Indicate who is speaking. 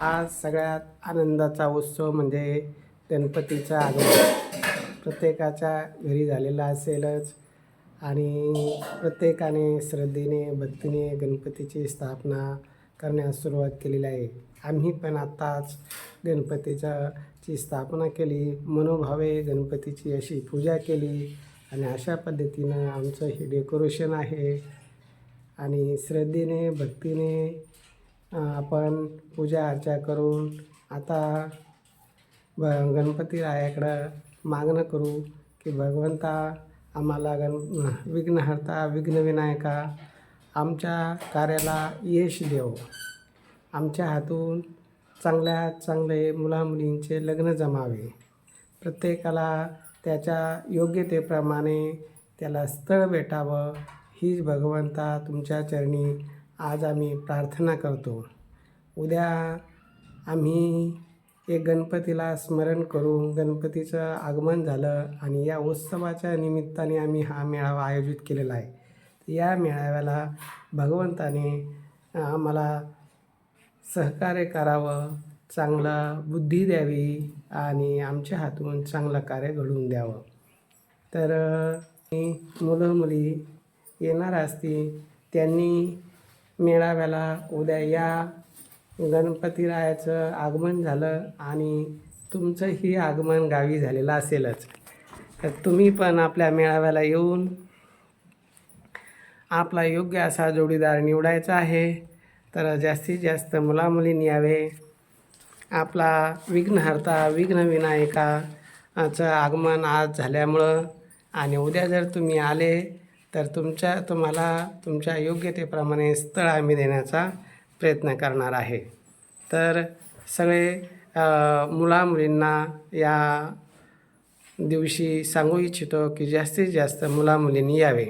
Speaker 1: आज सगळ्यात आनंदाचा उत्सव म्हणजे गणपतीचा आगमन प्रत्येकाच्या घरी झालेला असेलच आणि प्रत्येकाने श्रद्धेने भक्तीने गणपतीची स्थापना करण्यास सुरुवात केलेली आहे. आम्ही पण आत्ताच गणपतीच्या ची स्थापना केली मनोभावे गणपतीची अशी पूजा केली आणि अशा पद्धतीनं आमचं हे डेकोरेशन आहे. आणि श्रद्धेने भक्तीने आपण पूजा अर्चा करून आता ब गणपती रायाकडं मागणं करू की भगवंता आम्हाला गण विघ्नहर्ता विघ्नविनायका आमच्या कार्याला यश देव. आमच्या हातून चांगल्यात चांगले मुलामुलींचे लग्न जमावे. प्रत्येकाला त्याच्या योग्यतेप्रमाणे त्याला स्थळ भेटावं हीच भगवंता तुमच्या चरणी आज आम्ही प्रार्थना करतो. उद्या आम्ही एक गणपतीला स्मरण करून गणपतीचं आगमन झालं आणि या उत्सवाच्या निमित्ताने आम्ही हा मेळावा आयोजित केलेला आहे. या मेळाव्याला भगवंताने आम्हाला सहकार्य करावं चांगला बुद्धी द्यावी आणि आमच्या हातून चांगलं कार्य घडवून द्यावं. तर मुलं मुली येणार असतील त्यांनी मेळाव्याला उद्या या. गणपतीरायाचं आगमन झालं आणि तुमचंही आगमन गावी झालेलं असेलच. तर तुम्ही पण आपल्या मेळाव्याला येऊन आपला योग्य असा जोडीदार निवडायचा आहे. तर जास्तीत जास्त मुलामुलींनी यावे. आपला विघ्नहर्ता विघ्नविनायकाचं आगमन आज झाल्यामुळं आणि उद्या जर तुम्ही आले तर तुमच्या तुम्हाला तुमच्या योग्यतेप्रमाणे स्थळ आम्ही देण्याचा प्रयत्न करणार आहे. तर सगळे मुलामुलींना या दिवशी सांगू इच्छितो की जास्तीत जास्त मुलामुलींनी यावे.